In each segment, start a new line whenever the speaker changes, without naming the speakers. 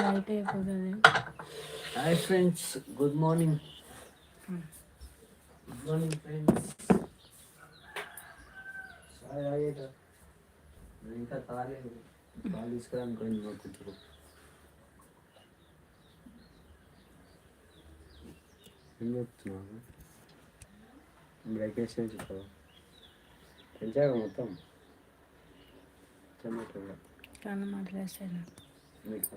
Night అయిపోతుంది.
Hi friends good morning good morning friends ఇంకా కాలేదు. పాలు తీసుకురానుకోండి మా కూతురు ఏం చెప్తున్నాను బ్రేకేజ్ చెప్పావు? పెంచాక మొత్తం? టమాటో
చాలా మాట్లాడేసాను
మీకు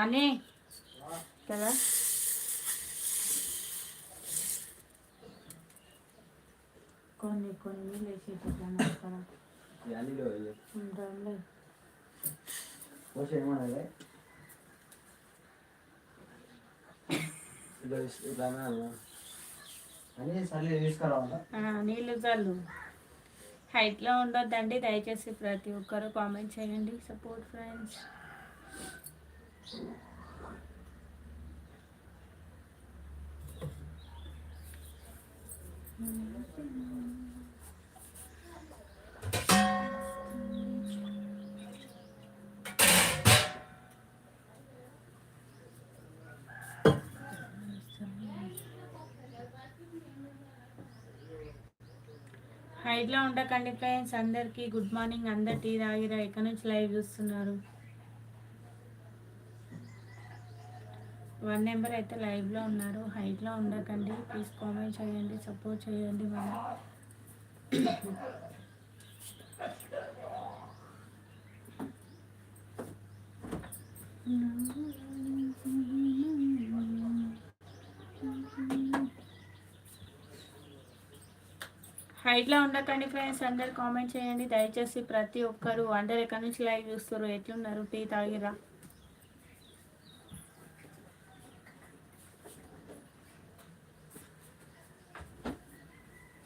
ఇట్లా అని సర్లే తీసుకురావాలా?
ఆ, నీళ్ళు చల్లు. హైట్లో ఉండొద్దండి దయచేసి ప్రతి ఒక్కరు కామెంట్ చేయండి. సపోర్ట్ ఫ్రెండ్స్ హైట్లో ఉండకండి ఫ్రెండ్స్ అందరికీ గుడ్ మార్నింగ్. అందరు టీ తాగిరా ఎక్కడి నుంచి లైవ్ చూస్తున్నారు? వన్ నెంబర్ అయితే లైవ్లో ఉన్నారు. హైట్లో ఉండకండి. ప్లీజ్ కామెంట్ చేయండి. సపోర్ట్ చేయండి మనం హైట్లో ఉండకండి ఫ్రెండ్స్. అందరు కామెంట్ చేయండి. దయచేసి ప్రతి ఒక్కరు అందరు ఎక్కడి నుంచి లైవ్ చూస్తారు ఎట్లున్నారు? టీ తాగిరా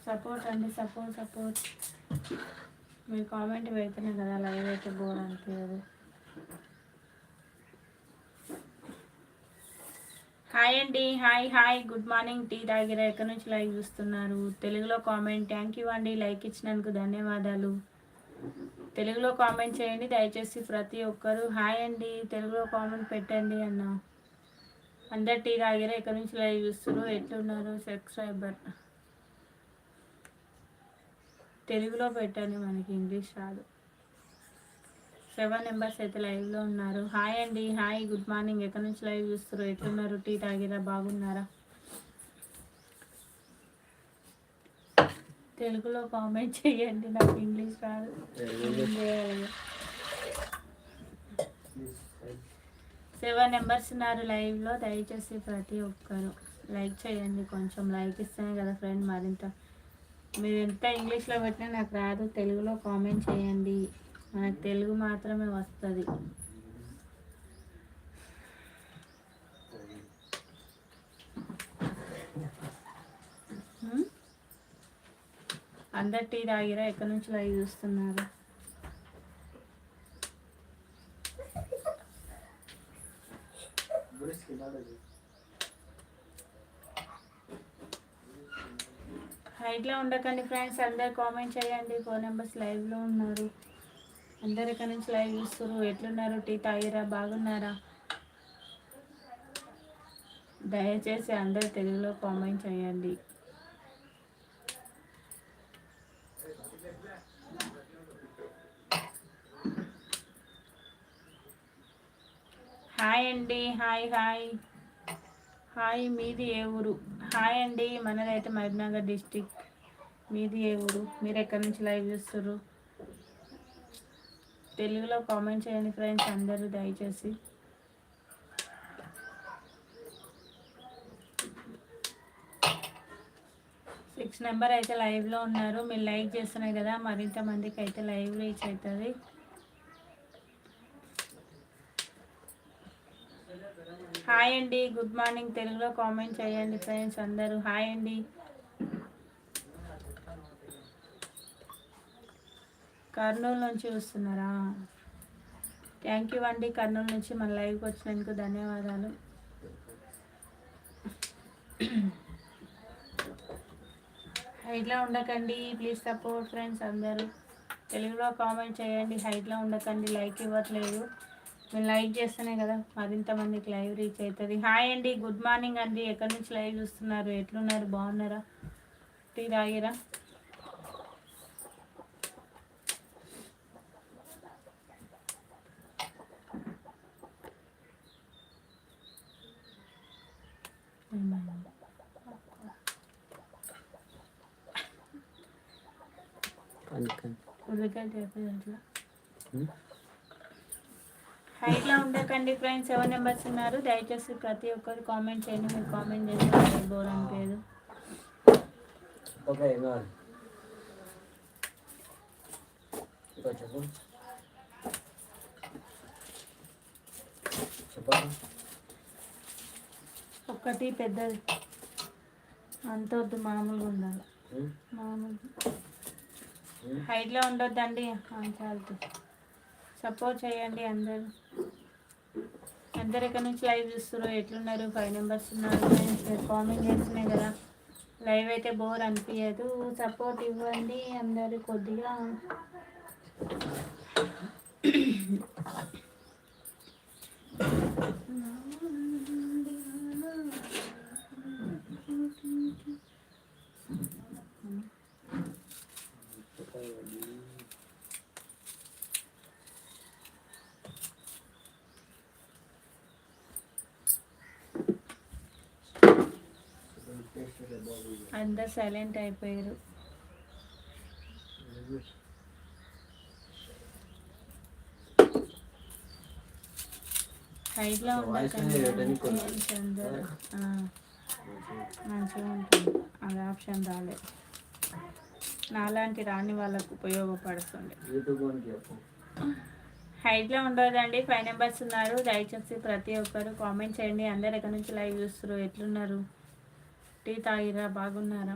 సపోర్ట్ అండి సపోర్ట్ సపోర్ట్. మీరు కామెంట్ పెడుతున్నా కదా లైవ్ అయితే బోర్ అనిపించదు హాయ్ అండి hi hi. Good morning. Tea తాగిర ఎక్కడి నుంచి లైవ్ చూస్తున్నారు? తెలుగులో కామెంట్. థ్యాంక్ యూ అండి లైక్ ఇచ్చినందుకు ధన్యవాదాలు. తెలుగులో కామెంట్ చేయండి దయచేసి ప్రతి ఒక్కరు. హాయ్ అండి తెలుగులో కామెంట్ పెట్టండి అన్న. అందరు టీ తాగిరా ఎక్కడి నుంచి లైవ్ చూస్తున్నారు? ఎట్లున్నారు? సబ్స్క్రైబర్. తెలుగులో పెట్టండి మనకి ఇంగ్లీష్ రాదు. సెవెన్ మెంబర్స్ అయితే లైవ్లో ఉన్నారు. హాయ్ అండి హాయ్ గుడ్ మార్నింగ్. ఎక్కడి నుంచి లైవ్ చూస్తారు ఎట్లున్నారు? టీ తాగిరా? బాగున్నారా? తెలుగులో కామెంట్ చేయండి నాకు ఇంగ్లీష్ రాదు. సెవెన్ మెంబర్స్ ఉన్నారు లైవ్లో. దయచేసి ప్రతి ఒక్కరు లైక్ చేయండి. కొంచెం లైక్ ఇస్తేనే కదా ఫ్రెండ్ మరింత మీరు ఎంత ఇంగ్లీష్లో పెట్టినా నాకు రాదు. తెలుగులో కామెంట్ చేయండి. మనకు తెలుగు మాత్రమే వస్తుంది. అందరు టీ తాగిరా? ఎక్కడి నుంచి లైవ్ చూస్తున్నారు? హైట్లో ఉండకండి ఫ్రెండ్స్ అందరు కామెంట్ చేయండి. ఫోన్ నెంబర్స్ లైవ్లో ఉన్నారు. అందరు ఇక్కడ నుంచి లైవ్ చూస్తారు ఎట్లున్నారు? టీ తాగిరా? బాగున్నారా? దయచేసి అందరు తెలుగులో కామెంట్ చేయండి. హాయ్ అండి. Hi hi. హాయ్ మీది ఏ ఊరు? హాయ్ అండి. మనదైతే మహబూబ్నగర్ డిస్టిక్ మీది ఏ ఊరు? మీరు ఎక్కడి నుంచి లైవ్ చూస్తారు తెలుగులో కామెంట్ చేయండి ఫ్రెండ్స్ అందరూ దయచేసి. సిక్స్ సిక్స్ నెంబర్ అయితే లైవ్లో ఉన్నారు. మీరు లైక్ చేస్తున్నాయి కదా మరింత మందికి అయితే లైవ్ రీచ్ అవుతుంది. హాయ్ అండి గుడ్ మార్నింగ్ తెలుగులో కామెంట్ చేయండి ఫ్రెండ్స్ అందరూ. హాయ్ అండి. కర్నూలు నుంచి వస్తున్నారా? థ్యాంక్ యూ అండి. కర్నూలు నుంచి మన లైవ్కి వచ్చినందుకు ధన్యవాదాలు. హైట్లో ఉండకండి ప్లీజ్ సపోర్ట్ ఫ్రెండ్స్ అందరూ. తెలుగులో కామెంట్ చేయండి. హైట్లో ఉండకండి లైక్ ఇవ్వట్లేదు. మీరు లైక్ చేస్తేనే కదా మరింత మందికి లైవ్ రీచ్ అవుతుంది హాయ్ అండి గుడ్ మార్నింగ్ అండి. ఎక్కడి నుంచి లైవ్ చూస్తున్నారు? ఎట్లున్నారు? బాగున్నారా? టీ తాగిరా? ఉల్లిగడ్డ
ఉమ్.
హైట్లో ఉండకండి ఫ్రెండ్స్ సెవెన్ నెంబర్స్ ఉన్నారు? దయచేసి ప్రతి ఒక్కరు కామెంట్ చేయండి. మీరు కామెంట్ చేస్తే బోర్ అనిపించదు.
ఓకే
ఒక్కటి పెద్దది. అంత వద్దు మామూలుగా ఉండాలి. మామూలు. హైట్లో ఉండొద్దండి. చాలు సపోర్ట్ చేయండి అందరు. అందరు ఎక్కడి నుంచి లైవ్ చూస్తున్నారు? ఎట్లున్నారు? ఫైవ్ మెంబర్స్ ఉన్నారు. friends. మీరు కామెంట్ చేస్తున్నాయి కదా. లైవ్ అయితే బోర్ అనిపించదు సపోర్ట్ ఇవ్వండి అందరు కొద్దిగా. అందరు సైలెంట్ అయిపోయారు. హైట్లో అందరూ మంచిగా ఉంటుంది. అది ఆప్షన్ రాలేదు నాలాంటి రాని వాళ్ళకు ఉపయోగపడుతుంది. హైట్లో ఉండదండి. ఫైవ్ నెంబర్స్ ఉన్నారు. దయచేసి ప్రతి ఒక్కరు కామెంట్ చేయండి. అందరు ఎక్కడి నుంచి లైవ్ చూస్తారు ఎట్లున్నారు? టీ తాగిరా బాగున్నారా?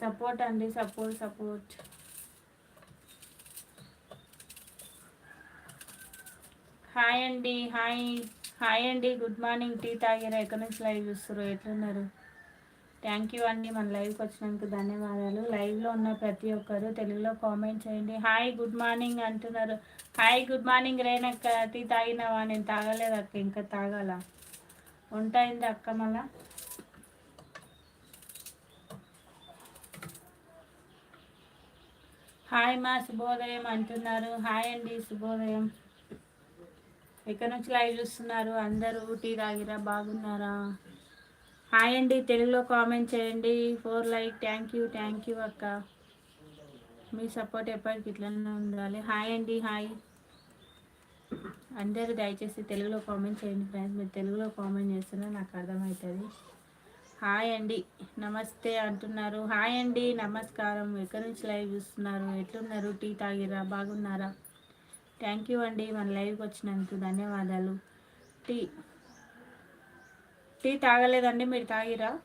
సపోర్ట్ అండి సపోర్ట్ సపోర్ట్. హాయ్ అండి హాయ్. హాయ్ అండి గుడ్ మార్నింగ్. టీ తాగిరా ఎక్కడి నుంచి లైవ్ చూస్తారు ఎట్లున్నారు? థ్యాంక్ యూ అండి మన లైవ్కి వచ్చినందుకు ధన్యవాదాలు. లైవ్లో ఉన్న ప్రతి ఒక్కరు తెలుగులో కామెంట్ చేయండి. హాయ్ గుడ్ మార్నింగ్ అంటున్నారు. హాయ్ గుడ్ మార్నింగ్ రేనక్క టీ తాగినావా? నేను తాగలేదు అక్క ఇంకా తాగాల? వంట అయింది అక్క మళ్ళా. హాయ్ మా శుభోదయం అంటున్నారు. హాయ్ అండి శుభోదయం. ఎక్కడి నుంచి లైవ్ చూస్తున్నారు? అందరూ టీ తాగిరా? బాగున్నారా? హాయ్ అండి తెలుగులో కామెంట్ చేయండి. Four like thank you thank you అక్క. మీ సపోర్ట్ ఎప్పటికి ఇట్లనే ఉండాలి. హాయ్ అండి హాయ్. అందరూ దయచేసి తెలుగులో కామెంట్ చేయండి ఫ్రెండ్స్. మీరు తెలుగులో కామెంట్ చేస్తున్నా నాకు అర్థమవుతుంది. హాయ్ అండి. నమస్తే అంటున్నారు. హాయ్ అండి. నమస్కారం. ఎక్కడి నుంచి లైవ్ చూస్తున్నారు? ఎట్లున్నారు? టీ తాగిరా బాగున్నారా? థ్యాంక్ యూ అండి. మన లైవ్కి వచ్చినందుకు ధన్యవాదాలు. టీ టీ తాగలేదండి. మీరు తాగిరా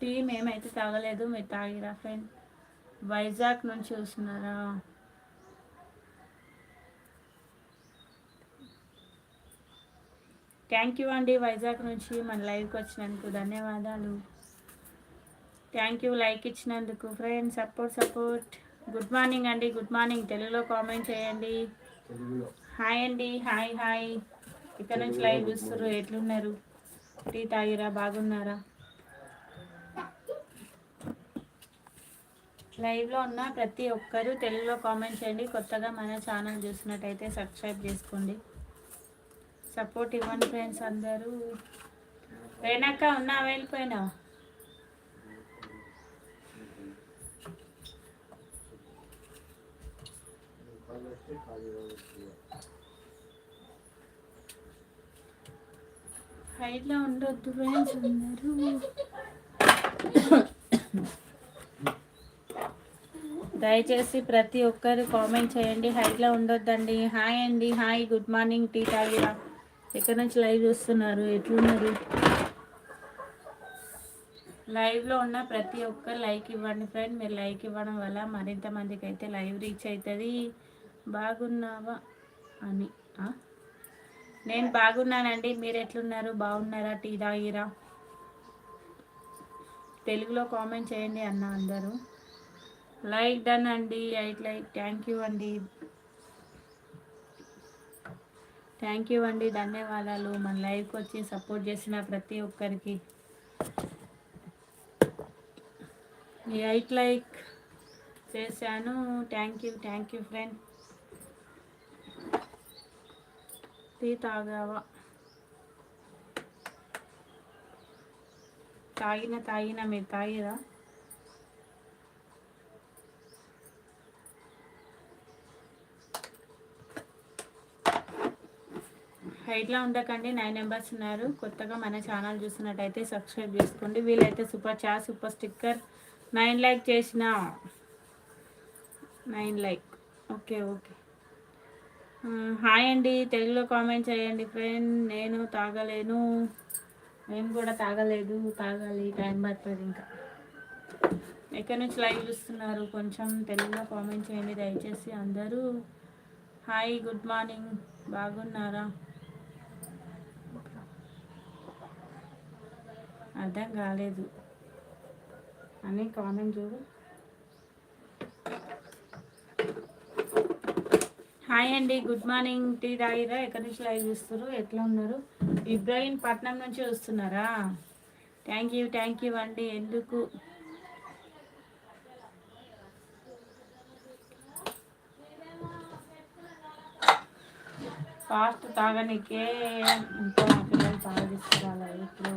టీ మేమైతే తాగలేదు మీరు తాగిరా ఫ్రెండ్ వైజాగ్ నుంచి చూస్తున్నారా థ్యాంక్ యూ అండి వైజాగ్ నుంచి మన లైవ్కి వచ్చినందుకు ధన్యవాదాలు. థ్యాంక్ యూ లైక్ ఇచ్చినందుకు friends support support good morning అండి గుడ్ మార్నింగ్ తెలుగులో కామెంట్ చేయండి. హాయ్ అండి హాయ్ హాయ్ ఇక్కడ నుంచి లైవ్ చూస్తారు ఎట్లున్నారు? టీ తాగిరా బాగున్నారా? లైవ్లో ఉన్న ప్రతి ఒక్కరూ తెలుగులో కామెంట్ చేయండి. కొత్తగా మన ఛానల్ చూసినట్టయితే సబ్స్క్రైబ్ చేసుకోండి. సపోర్ట్ ఇవ్వండి ఫ్రెండ్స్ అందరూ. రేణక్క ఉన్నా వెళ్ళిపోయినా హైట్లో ఉండొద్దు ఫ్రెండ్స్ అందరూ. దయచేసి ప్రతి ఒక్కరు కామెంట్ చేయండి. హైట్లో ఉండొద్దండి. హాయ్ అండి. హాయ్. Good morning. టీ తాగిరా? ఎక్కడి నుంచి లైవ్ చూస్తున్నారు? ఎట్లున్నారు? లైవ్లో ఉన్న ప్రతి ఒక్కరు లైక్ ఇవ్వండి ఫ్రెండ్. మీరు లైక్ ఇవ్వడం వల్ల మరింత మందికి అయితే లైవ్ రీచ్ అవుతుంది బాగున్నావా అని. నేను బాగున్నానండి. మీరు ఎట్లున్నారు? బాగున్నారా? టీ తాగిరా? తెలుగులో కామెంట్ చేయండి అన్న అందరూ. లైక్ డన్ అండి ఐట్ లైక్ థ్యాంక్ యూ అండి. థ్యాంక్ యూ అండి. ధన్యవాదాలు. మన లైవ్కి వచ్చి సపోర్ట్ చేసిన ప్రతి ఒక్కరికి. ఐట్ లైక్ చేశాను. Thank you thank you friend. Tea తాగావా? తాగిన తాగిన మీరు తాగిరా? హైట్లో ఉండకండి. నైన్ మెంబర్స్ ఉన్నారు. కొత్తగా మన ఛానల్ చూసినట్టయితే సబ్స్క్రైబ్ చేసుకోండి. వీలైతే super chat super sticker. Nine like చేసిన. Nine like. Okay okay. Hi అండి. తెలుగులో కామెంట్ చేయండి ఫ్రెండ్. నేను తాగలేను. నేను కూడా తాగలేదు. తాగాలి. టైం పడుతుంది ఇంకా. ఎక్కడి నుంచి లైవ్ చూస్తున్నారు? కొంచెం తెలుగులో కామెంట్ చేయండి దయచేసి అందరూ. Hi good morning. బాగున్నారా? అర్థం కాలేదు. అని కామెంట్ చూడు. హాయ్ అండి గుడ్ మార్నింగ్. టీ తాగిరా? ఎక్కడి నుంచి లైవ్ చూస్తారు ఎట్లా ఉన్నారు? ఇబ్రాహీం పట్నం నుంచి వస్తున్నారా? థ్యాంక్ యూ థ్యాంక్ యూ అండి. ఎందుకు? ఫాస్ట్ తాగనికే ఇంకా పిల్లలు తాగదిస్తారా ఇప్పుడు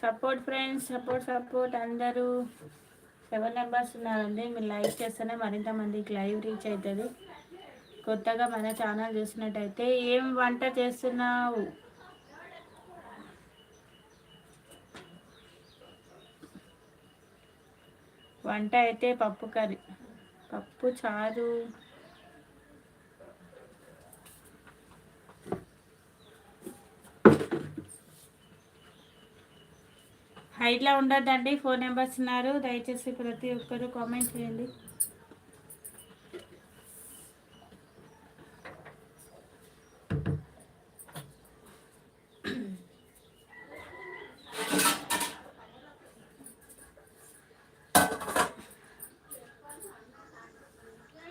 సపోర్ట్ ఫ్రెండ్స్ సపోర్ట్ సపోర్ట్ అందరూ. సెవెన్ మెంబర్స్ ఉన్నారండి. మీరు లైక్ చేస్తేనే మరింత మందికి లైవ్ రీచ్ అవుతుంది కొత్తగా మన ఛానల్ చూసినట్టయితే ఏం వంట చేస్తున్నావు? వంట అయితే పప్పు కర్రీ. పప్పు చారు. హైట్లో ఉండద్దండి ఫోన్ నెంబర్స్ ఉన్నారు. దయచేసి ప్రతి ఒక్కరు కామెంట్ చేయండి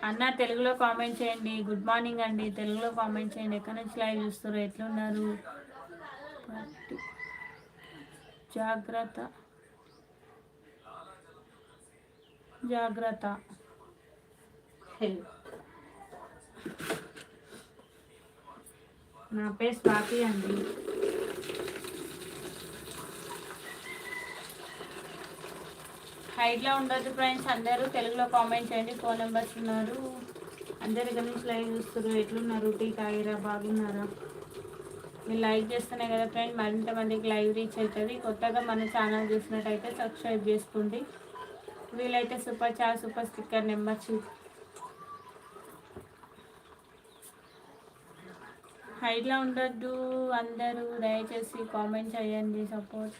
అన్న తెలుగులో కామెంట్ చేయండి. గుడ్ మార్నింగ్ అండి. తెలుగులో కామెంట్ చేయండి. ఎక్కడి నుంచి లైవ్ చూస్తారు ఎట్లున్నారు? జాగ్రత్త. జాగ్రత్త. నా పేరు స్వాతి అండి. హైట్లో ఉండొద్దు ఫ్రెండ్స్ అందరూ తెలుగులో కామెంట్ చేయండి. ఫోన్ నెంబర్స్ ఉన్నారు. అందరు ఇక్కడ నుంచి లైవ్ చూస్తారు ఎట్లున్నారు? టీ తాగిరా? బాగున్నారా? మీరు లైక్ చేస్తున్నాయి కదా ఫ్రెండ్ మరింత మందికి లైవ్ రీచ్ అవుతుంది. కొత్తగా మన ఛానల్ చూసినట్టయితే సబ్స్క్రైబ్ చేసుకోండి. వీలైతే super chat super sticker number చూ హైట్లో ఉండొద్దు అందరూ. దయచేసి కామెంట్ చేయండి సపోర్ట్.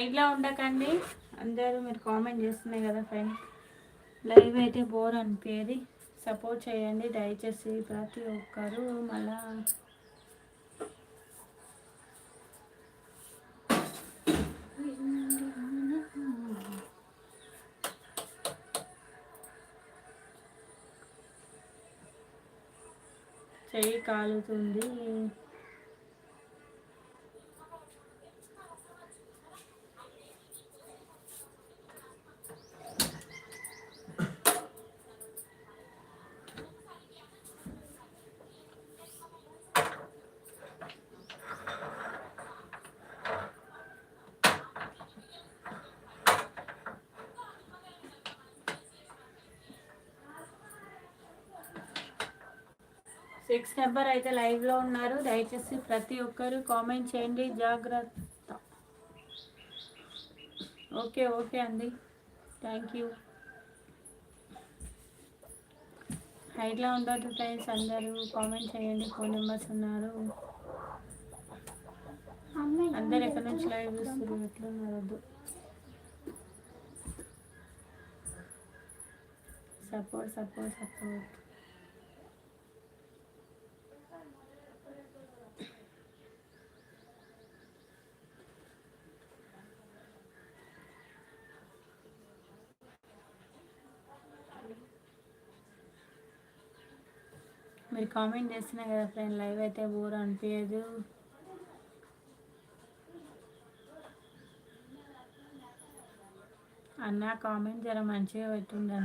సైడ్లో ఉండకండి. అందరూ మీరు కామెంట్ చేస్తున్నాయి కదా ఫ్రెండ్స్ లైవ్ అయితే బోర్ అనిపించేది సపోర్ట్ చేయండి. దయచేసి ప్రతి ఒక్కరు మళ్ళా చెయ్యి కాలుతుంది. సిక్స్ నెంబర్ అయితే లైవ్లో ఉన్నారు. దయచేసి ప్రతి ఒక్కరు కామెంట్ చేయండి. జాగ్రత్త. ఓకే ఓకే అండి. Thank you. హైట్లో ఉండదు ఫ్రెండ్స్. అందరూ కామెంట్ చేయండి. ఫోన్ నెంబర్స్ ఉన్నారు. అందరు ఎక్కడి నుంచి లైవ్ చూస్తారు ఎట్లున్నారు? Support support support. మీరు కామెంట్ చేస్తున్నా కదా ఫ్రెండ్ లైవ్ అయితే బోర్ అనిపించదు అన్న కామెంట్ జర మంచిగా పెట్టిండు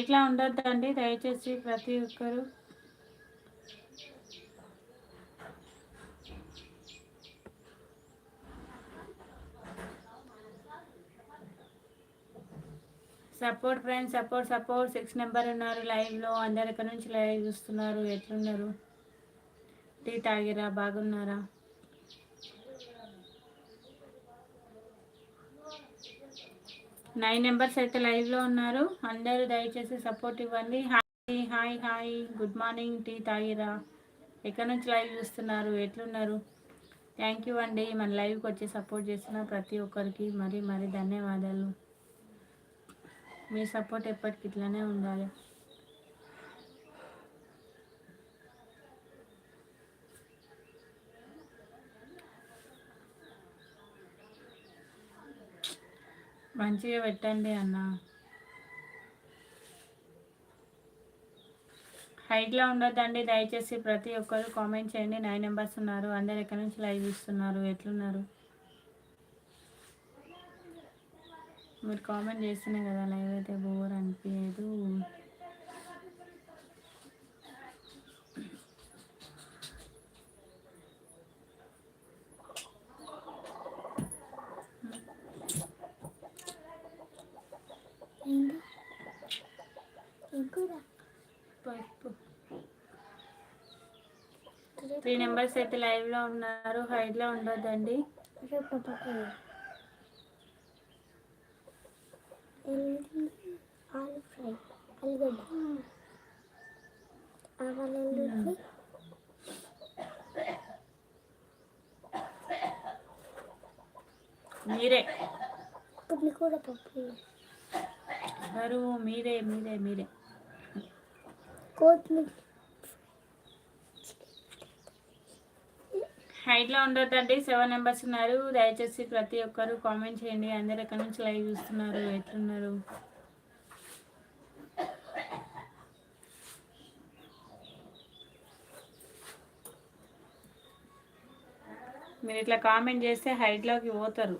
ఇట్లా ఉండొద్దండి దయచేసి ప్రతి ఒక్కరు. Support friends support support. Six number ఉన్నారు లైవ్లో. అందరు ఎక్కడి నుంచి లైవ్ చూస్తున్నారు? ఎట్లున్నారు? టీ తాగిరా? బాగున్నారా? నైన్ నెంబర్స్ అయితే లైవ్లో ఉన్నారు. అందరూ దయచేసి సపోర్ట్ ఇవ్వండి. Hi hi hi. Good morning tea తాగిరా. ఎక్కడి నుంచి లైవ్ చూస్తున్నారు? ఎట్లున్నారు? థ్యాంక్ యూ అండి. మన లైవ్కి వచ్చి సపోర్ట్ చేసిన ప్రతి ఒక్కరికి మరి మరి ధన్యవాదాలు. మీ సపోర్ట్ ఎప్పటికి ఇట్లానే ఉండాలి. మంచిగా పెట్టండి అన్న. హైట్లో ఉండొద్దండి దయచేసి ప్రతి ఒక్కరు కామెంట్ చేయండి. నైన్ నెంబర్స్ ఉన్నారు అందరు ఎక్కడి నుంచి లైవ్ ఇస్తున్నారు ఎట్లున్నారు? మీరు కామెంట్ చేస్తేనే కదా లైవ్ అయితే బోర్ అనిపించదు పప్పు మెంబర్స్ నెంబర్స్ అయితే లైవ్లో ఉన్నారు హైట్లో ఉండొద్దండి. మీరే.
పుట్ని కూడా పప్పు
మీరే మీరే మీరే.
కొత్తిమీర.
హైట్లో ఉండొద్దండి. సెవెన్ మెంబర్స్ ఉన్నారు. దయచేసి ప్రతి ఒక్కరు కామెంట్ చేయండి. అందరు ఎక్కడి నుంచి లైవ్ చూస్తున్నారు? ఎట్లున్నారు? మీరు ఇట్లా కామెంట్ చేస్తే హైట్లోకి పోతారు.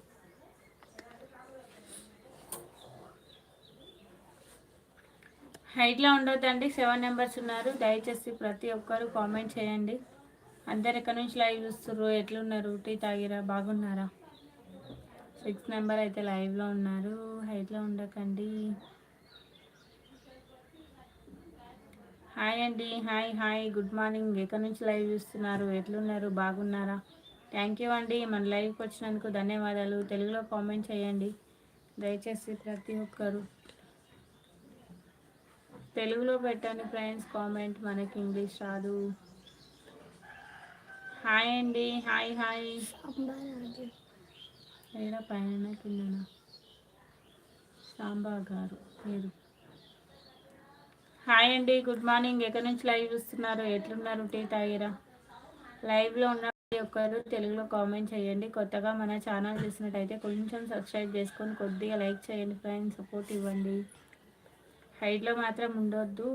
హైట్లో ఉండొద్దండి. సెవెన్ నెంబర్స్ ఉన్నారు. దయచేసి ప్రతి ఒక్కరు కామెంట్ చేయండి. అందరు ఎక్కడి నుంచి లైవ్ చూస్తున్నారు ఎట్లున్నారు? టీ తాగిరా? బాగున్నారా? సిక్స్ నెంబర్ అయితే లైవ్లో ఉన్నారు. హైట్లో ఉండకండి. హాయ్ అండి. Hi hi. Good morning. ఎక్కడి నుంచి లైవ్ చూస్తున్నారు? ఎట్లున్నారు? బాగున్నారా? థ్యాంక్ యూ అండి. మన లైవ్కి వచ్చినందుకు ధన్యవాదాలు. తెలుగులో కామెంట్ చేయండి. దయచేసి ప్రతి ఒక్కరు తెలుగులో పెట్టండి ఫ్రెండ్స్. కామెంట్ మనకి ఇంగ్లీష్ రాదు. హాయ్ అండి హాయ్ హాయ్. ఏడా పైన కిందన? సాంబా గారు మీరు హాయ్ అండి గుడ్ మార్నింగ్. ఎక్కడి నుంచి లైవ్ చూస్తున్నారు? ఎట్లున్నారు? టీ తాగిరా? లైవ్లో ఉన్న ప్రతి ఒక్కరు తెలుగులో కామెంట్ చేయండి. కొత్తగా మన ఛానల్ చూసినట్టయితే కొంచెం సబ్స్క్రైబ్ చేసుకొని కొద్దిగా లైక్ చేయండి ఫ్రెండ్స్. సపోర్ట్ ఇవ్వండి. హైట్లో మాత్రం ఉండొద్దు.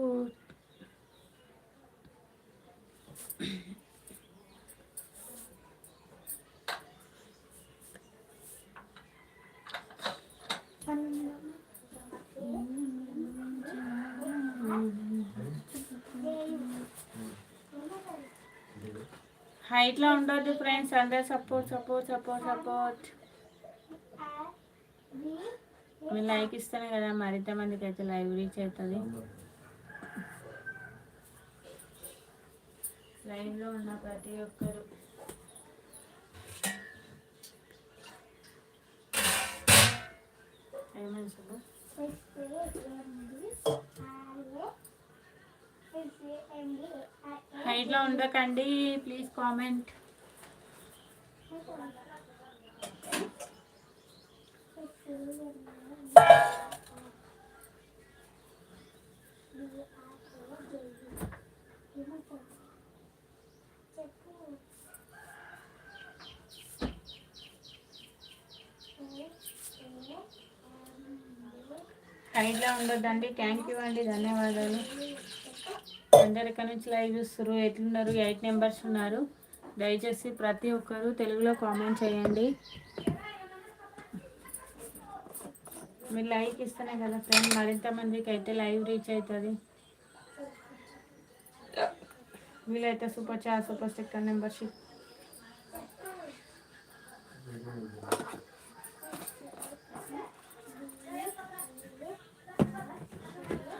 హైట్లో ఉండొద్దు ఫ్రెండ్స్. అందరు సపోర్ట్ సపోర్ట్ సపోర్ట్ సపోర్ట్. మీరు లైక్ ఇస్తేనే కదా మరింత మందికి అయితే లైవ్ రీచ్ అవుతుంది. లైవ్లో ఉన్న ప్రతి ఒక్కరు. ఏమైంది హైట్లో ఉండకండి ప్లీజ్ కామెంట్. హైట్లో ఉండొద్దండి. థ్యాంక్ యూ అండి. ధన్యవాదాలు. అందరు ఎక్కడి నుంచి లైవ్ చూస్తారు ఎట్లున్నారు? ఎయిట్ మెంబర్స్ ఉన్నారు? దయచేసి ప్రతి ఒక్కరు తెలుగులో కామెంట్ చేయండి. మీరు లైక్ ఇస్తేనే కదా ఫ్రెండ్ మరింత మందికి అయితే లైవ్ రీచ్ అవుతుంది వీలైతే super chat super sticker membership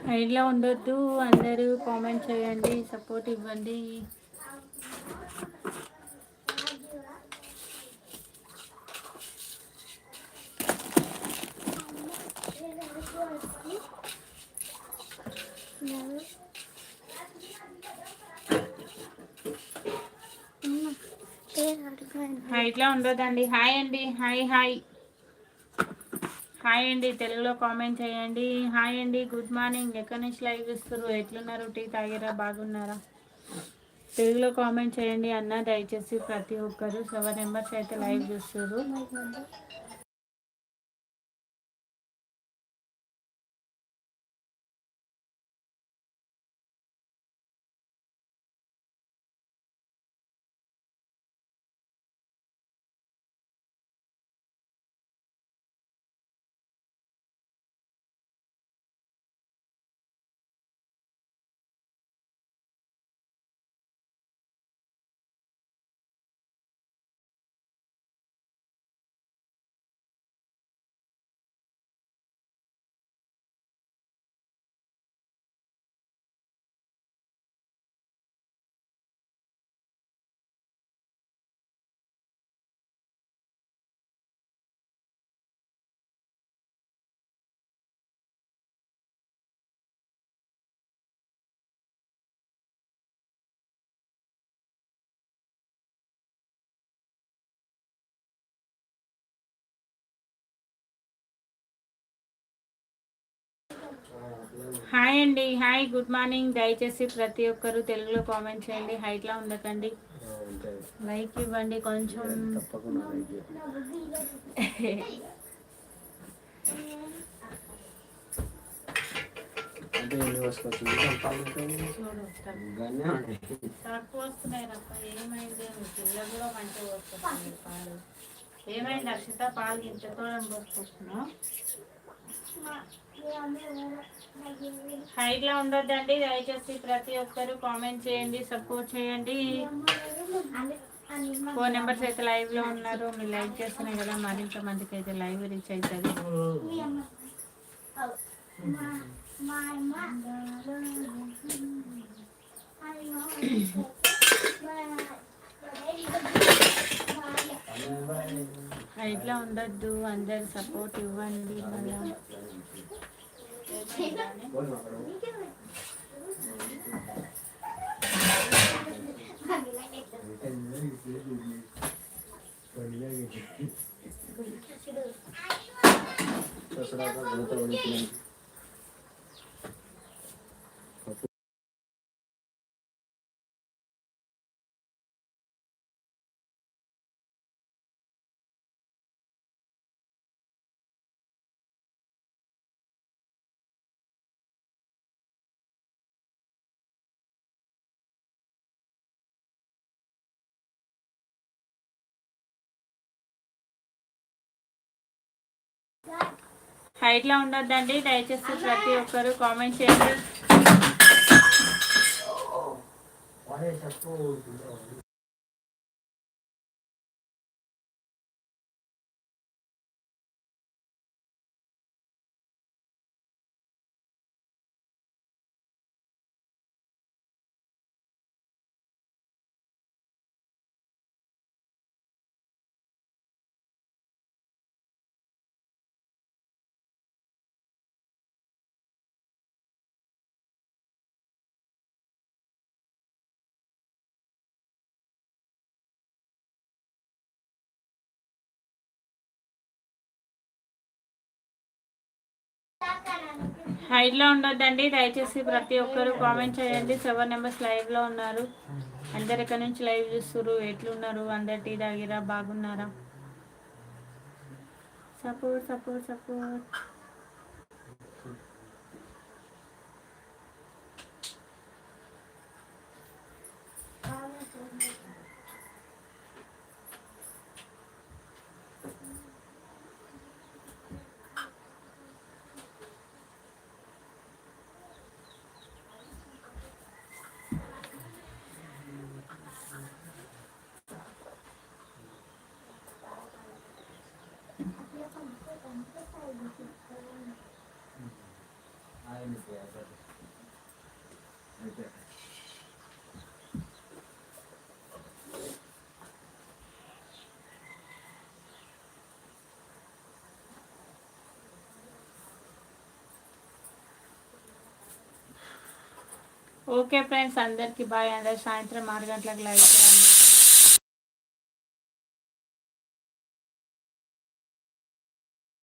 హైడ్లో ఉండొద్దు అందరూ కామెంట్ చేయండి సపోర్ట్ ఇవ్వండి. హైట్లో ఉండొద్దండి. హాయ్ అండి. హాయ్ హాయ్ హాయ్ అండి తెలుగులో కామెంట్ చేయండి. హాయ్ అండి గుడ్ మార్నింగ్ ఎక్కడి నుంచి లైవ్ ఇస్తారు ఎట్లున్నారు? టీ తాగిరా బాగున్నారా? తెలుగులో కామెంట్ చేయండి అన్న. దయచేసి ప్రతి ఒక్కరు సెవెన్ మెంబర్స్ అయితే లైవ్ చూస్తారు హాయ్ అండి హాయ్ గుడ్ మార్నింగ్. దయచేసి ప్రతి ఒక్కరు తెలుగులో కామెంట్ చేయండి. హైట్లో ఉండకండి. లైక్ ఇవ్వండి కొంచెం. తక్కువ వస్తున్నాయి ఏమైంది? అక్షిత పాలు. ఏమైంది అక్షిత? పాలు పోసుకొస్తున్నావు హైట్లో ఉండొద్దండి. దయచేసి ప్రతి ఒక్కరు కామెంట్ చేయండి సపోర్ట్ చేయండి. ఫోన్ నెంబర్స్ అయితే లైవ్లో ఉన్నారు. మీరు లైక్ చేస్తున్నాయి కదా మరింత మందికి అయితే లైవ్ రీచ్ అవుతుంది. ఇట్లా ఉండొద్దు అందరు సపోర్ట్ ఇవ్వండి మళ్ళా.
ససడా
హైట్లో ఉండొద్దండి. దయచేసి ప్రతి ఒక్కరు కామెంట్ చేయండి. హైట్లో ఉండొద్దండి. దయచేసి ప్రతి ఒక్కరు కామెంట్ చేయండి. సెవెన్ మెంబర్స్ లైవ్లో ఉన్నారు. అందరు ఇక్కడ నుంచి లైవ్ చూస్తున్నారు ఎట్లున్నారు? అందరు టీ తాగిరా బాగున్నారా? Support support support. Okay friends అందరికి బాయ్ అందరు సాయంత్రం ఆరు గంటలకు లైవ్ చేయండి.